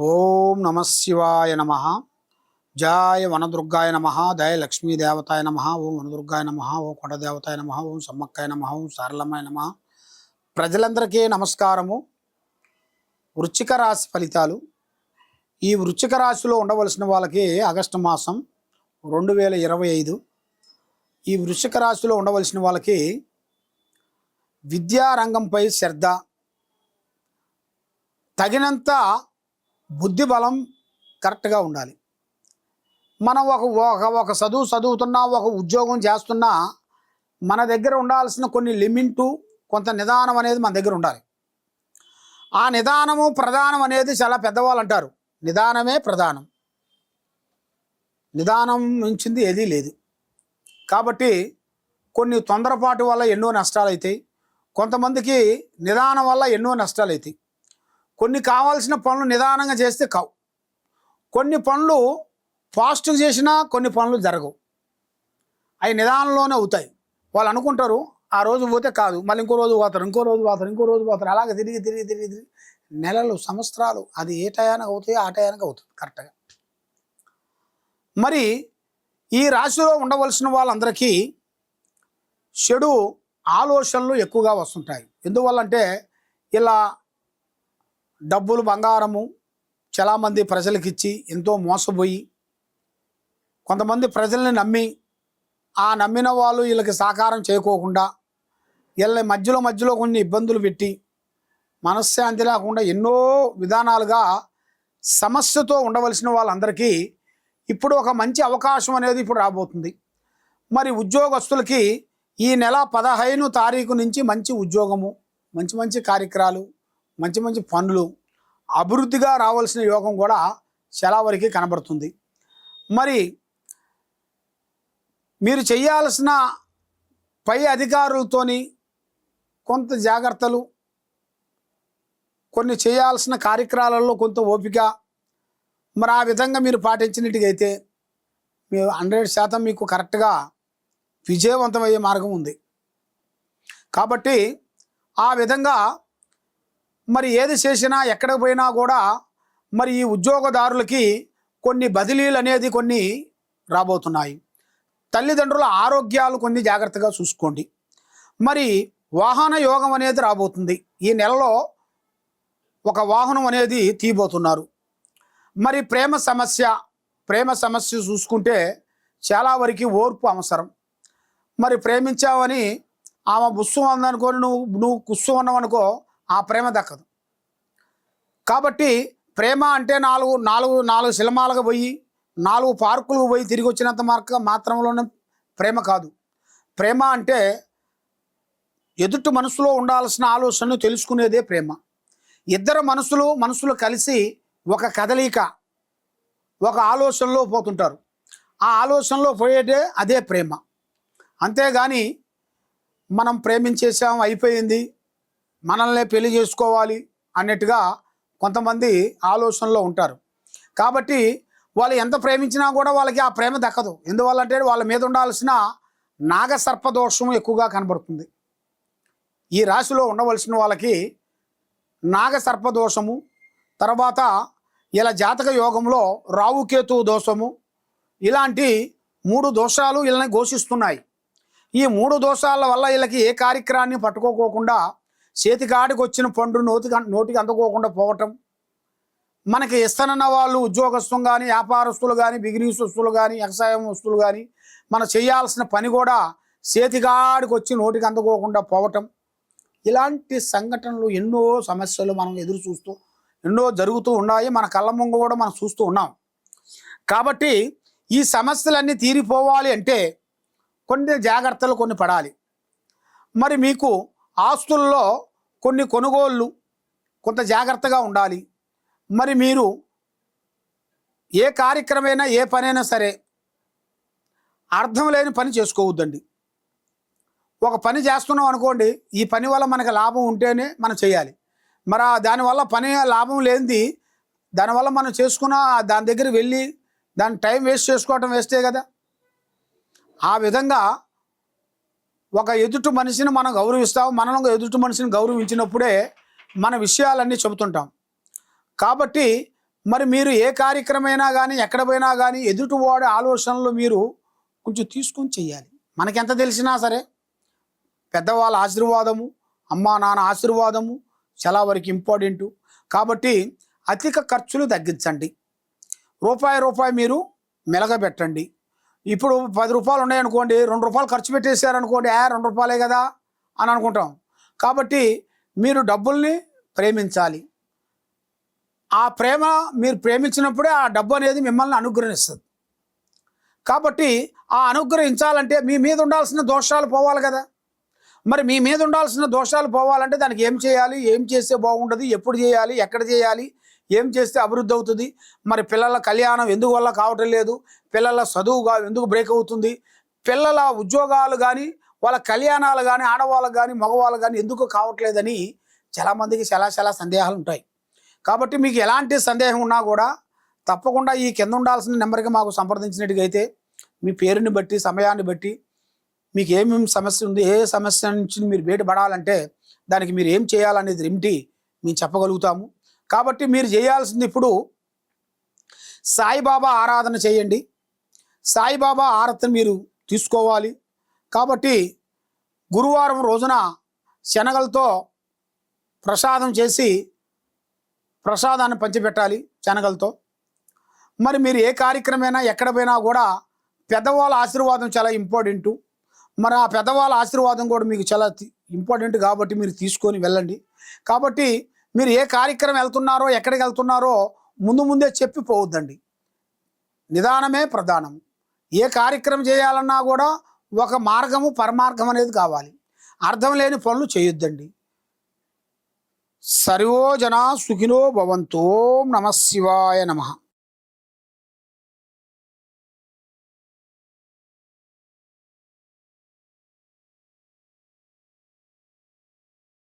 ఓం నమ శివాయ నమ. జాయ వనదుర్గాయ నమ దయ లక్ష్మీదేవతాయ నమ ఓం వనదుర్గాయ నమ ఓం కొండదేవతాయ నమ ఓం సమ్మక్కాయ నమ ఓం సారలమ్మాయ నమ. ప్రజలందరికీ నమస్కారము. వృచ్చిక రాశి ఫలితాలు. ఈ వృచ్చిక రాశిలో ఉండవలసిన వాళ్ళకి ఆగస్టు మాసం రెండు వేల ఇరవై ఐదు. ఈ వృశ్చిక రాశిలో ఉండవలసిన వాళ్ళకి విద్యారంగంపై శ్రద్ధ. తగినంత బుద్ధి బలం కరెక్ట్గా ఉండాలి. మనం ఒక ఒక ఒక చదువు చదువుతున్నా ఒక ఉద్యోగం చేస్తున్నా మన దగ్గర ఉండాల్సిన కొన్ని లిమిటు కొంత నిదానం అనేది మన దగ్గర ఉండాలి. ఆ నిదానము ప్రధానం అనేది చాలా పెద్దవాళ్ళు అంటారు. నిదానమే ప్రధానం. నిదానం మించింది ఏదీ లేదు. కాబట్టి కొన్ని తొందరపాటు వల్ల ఎన్నో నష్టాలు అవుతాయి కొంతమందికి నిదానం వల్ల ఎన్నో నష్టాలు అవుతాయి కొన్ని కావాల్సిన పనులు నిదానంగా చేస్తే కావు. కొన్ని పనులు ఫాస్ట్గా చేసినా కొన్ని పనులు జరగవు. అవి నిదానంలోనే అవుతాయి. వాళ్ళు అనుకుంటారు ఆ రోజు పోతే కాదు మళ్ళీ ఇంకో రోజు పోతారు ఇంకో రోజు పోతారు ఇంకో రోజు పోతారు అలాగే తిరిగి తిరిగి తిరిగి తిరిగి నెలలు సంవత్సరాలు అది ఏ టయానికి అవుతాయో ఆ టయానికి అవుతుంది కరెక్ట్గా. మరి ఈ రాశిలో ఉండవలసిన వాళ్ళందరికీ చెడు ఆలోచనలు ఎక్కువగా వస్తుంటాయి. ఎందువల్లంటే ఇలా డబ్బులు బంగారము చాలామంది ప్రజలకిచ్చి ఎంతో మోసపోయి కొంతమంది ప్రజల్ని నమ్మి ఆ నమ్మిన వాళ్ళు వీళ్ళకి సహకారం చేయకోకుండా వీళ్ళ మధ్యలో మధ్యలో కొన్ని ఇబ్బందులు పెట్టి మనశ్శాంతి లేకుండా ఎన్నో విధానాలుగా సమస్యతో ఉండవలసిన వాళ్ళందరికీ ఇప్పుడు ఒక మంచి అవకాశం అనేది ఇప్పుడు రాబోతుంది. మరి ఉద్యోగస్తులకి ఈ నెల పదహైదు తారీఖు నుంచి మంచి ఉద్యోగము మంచి మంచి కార్యక్రమాలు మంచి మంచి పనులు అభివృద్ధిగా రావాల్సిన యోగం కూడా చాలా వరకు కనబడుతుంది. మరి మీరు చేయాల్సిన పై అధికారులతోని కొంత జాగ్రత్తలు కొన్ని చేయాల్సిన కార్యక్రమాలలో కొంత ఓపిక మరి ఆ విధంగా మీరు పాటించినట్టుగైతే మీరు హండ్రెడ్ శాతం మీకు కరెక్ట్గా విజయవంతమయ్యే మార్గం ఉంది. కాబట్టి ఆ విధంగా మరి ఏది చేసినా ఎక్కడికి పోయినా కూడా మరి ఈ ఉద్యోగదారులకి కొన్ని బదిలీలు అనేది కొన్ని రాబోతున్నాయి. తల్లిదండ్రుల ఆరోగ్యాలు కొన్ని జాగ్రత్తగా చూసుకోండి. మరి వాహన యోగం అనేది రాబోతుంది. ఈ నెలలో ఒక వాహనం అనేది తీయబోతున్నారు. మరి ప్రేమ సమస్య ప్రేమ సమస్య చూసుకుంటే చాలా వరకు ఓర్పు అవసరం. మరి ప్రేమించావని ఆమె బుస్సు ఉందనుకో నువ్వు నువ్వు కుస్సు ఉన్నావనుకో ఆ ప్రేమ దక్కదు. కాబట్టి ప్రేమ అంటే నాలుగు నాలుగు నాలుగు సినిమాలకు పోయి నాలుగు పార్కులకు పోయి తిరిగి వచ్చినంత మార్క మాత్రంలోనే ప్రేమ కాదు. ప్రేమ అంటే ఎదుటి మనసులో ఉండాల్సిన ఆలోచనను తెలుసుకునేదే ప్రేమ. ఇద్దరు మనసులు మనసులు కలిసి ఒక కదలిక ఒక ఆలోచనలో పోతుంటారు. ఆ ఆలోచనలో పోయేదే అదే ప్రేమ. అంతేగాని మనం ప్రేమించేసాం అయిపోయింది మనల్నే పెళ్ళి చేసుకోవాలి అన్నట్టుగా కొంతమంది ఆలోచనలో ఉంటారు. కాబట్టి వాళ్ళు ఎంత ప్రేమించినా కూడా వాళ్ళకి ఆ ప్రేమ దక్కదు. ఎందువల్ల అంటే వాళ్ళ మీద ఉండాల్సిన నాగసర్పదోషం ఎక్కువగా కనబడుతుంది. ఈ రాశిలో ఉండవలసిన వాళ్ళకి నాగసర్పదోషము తర్వాత ఇలా జాతక యోగంలో రావుకేతు దోషము ఇలాంటి మూడు దోషాలు వీళ్ళని ఘోషిస్తున్నాయి. ఈ మూడు దోషాల వల్ల వీళ్ళకి ఏ కార్యక్రమాన్ని పట్టుకోకోకుండా చేతికాడికి వచ్చిన పండు నోటికి నోటికి అందుకోకుండా పోవటం. మనకి ఇస్తానన్న వాళ్ళు ఉద్యోగస్తులు కానీ వ్యాపారస్తులు కానీ బిగినీస్ వస్తువులు కానీ వ్యవసాయం వస్తువులు కానీ మనం చేయాల్సిన పని కూడా చేతికాడికి వచ్చి నోటికి అందుకోకుండా పోవటం. ఇలాంటి సంఘటనలు ఎన్నో సమస్యలు మనం ఎదురు చూస్తూ ఎన్నో జరుగుతూ ఉన్నాయి. మన కళ్ళ ముంగ కూడా మనం చూస్తూ ఉన్నాం. కాబట్టి ఈ సమస్యలన్నీ తీరిపోవాలి అంటే కొన్ని జాగ్రత్తలు కొన్ని పడాలి. మరి మీకు ఆస్తుల్లో కొన్ని కొనుగోళ్ళు కొంత జాగ్రత్తగా ఉండాలి. మరి మీరు ఏ కార్యక్రమైనా ఏ పనైనా సరే అర్థం లేని పని చేసుకోవద్దండి. ఒక పని చేస్తున్నాం అనుకోండి ఈ పని వల్ల మనకు లాభం ఉంటేనే మనం చేయాలి. మరి దానివల్ల పని లాభం లేనిది దానివల్ల మనం చేసుకున్న దాని దగ్గర వెళ్ళి దాని టైం వేస్ట్ చేసుకోవటం వేస్టే కదా. ఆ విధంగా ఒక ఎదుటి మనిషిని మనం గౌరవిస్తాం మనం ఎదుటి మనిషిని గౌరవించినప్పుడే మన విషయాలన్నీ చెబుతుంటాం. కాబట్టి మరి మీరు ఏ కార్యక్రమైనా కానీ ఎక్కడ పోయినా కానీ ఎదుటివాడి ఆలోచనలు మీరు కొంచెం తీసుకొని చెయ్యాలి. మనకెంత తెలిసినా సరే పెద్దవాళ్ళ ఆశీర్వాదము అమ్మా నాన్న ఆశీర్వాదము చాలా వరకు ఇంపార్టెంటు. కాబట్టి అధిక ఖర్చులు తగ్గించండి. రూపాయి రూపాయి మీరు మెలగబెట్టండి. ఇప్పుడు పది రూపాయలు ఉన్నాయనుకోండి రెండు రూపాయలు ఖర్చు పెట్టేశారనుకోండి ఆ రెండు రూపాయలే కదా అని అనుకుంటాం. కాబట్టి మీరు డబ్బుల్ని ప్రేమించాలి. ఆ ప్రేమ మీరు ప్రేమించినప్పుడే ఆ డబ్బు అనేది మిమ్మల్ని అనుగ్రహిస్తుంది. కాబట్టి ఆ అనుగ్రహించాలంటే మీ మీద ఉండాల్సిన దోషాలు పోవాలి కదా. మరి మీ మీద ఉండాల్సిన దోషాలు పోవాలంటే దానికి ఏం చేయాలి? ఏం చేస్తే బాగుంటుంది ఎప్పుడు చేయాలి? ఎక్కడ చేయాలి? ఏం చేస్తే అభివృద్ధి అవుతుంది? మరి పిల్లల కళ్యాణం ఎందుకు వల్ల కావటం లేదు? పిల్లల చదువుగా ఎందుకు బ్రేక్ అవుతుంది? పిల్లల ఉద్యోగాలు కానీ వాళ్ళ కళ్యాణాలు కానీ ఆడవాళ్ళకు కానీ మగవాళ్ళకు కానీ ఎందుకు కావట్లేదని చాలామందికి చాలా చాలా సందేహాలు ఉంటాయి కాబట్టి మీకు ఎలాంటి సందేహం ఉన్నా కూడా తప్పకుండా ఈ కింద ఉండాల్సిన నెంబర్కి మాకు సంప్రదించినట్టుగైతే అయితే మీ పేరుని బట్టి సమయాన్ని బట్టి మీకు ఏమేమి సమస్య ఉంది ఏ సమస్య నుంచి మీరు బయటపడాలంటే దానికి మీరు ఏం చేయాలనేది ఏమిటి మేము చెప్పగలుగుతాము. కాబట్టి మీరు చేయాల్సింది ఇప్పుడు సాయిబాబా ఆరాధన చేయండి. సాయిబాబా ఆరాధన మీరు తీసుకోవాలి. కాబట్టి గురువారం రోజున శనగలతో ప్రసాదం చేసి ప్రసాదాన్ని పంచిపెట్టాలి శనగలతో. మరి మీరు ఏ కార్యక్రమైనా ఎక్కడ పోయినా కూడా పెద్దవాళ్ళ ఆశీర్వాదం చాలా ఇంపార్టెంటు మరి ఆ పెద్దవాళ్ళ ఆశీర్వాదం కూడా మీకు చాలా ఇంపార్టెంట్ కాబట్టి మీరు తీసుకొని వెళ్ళండి. కాబట్టి మీరు ఏ కార్యక్రమం వెళ్తున్నారో ఎక్కడికి వెళ్తున్నారో ముందు ముందే చెప్పి పోవద్దండి నిదానమే ప్రధానం. ఏ కార్యక్రమం చేయాలన్నా కూడా ఒక మార్గము పరమార్గం అనేది కావాలి. అర్థం లేని పనులు చేయొద్దండి. సర్వోజన సుఖినో భవంతో నమ శివాయ నమః.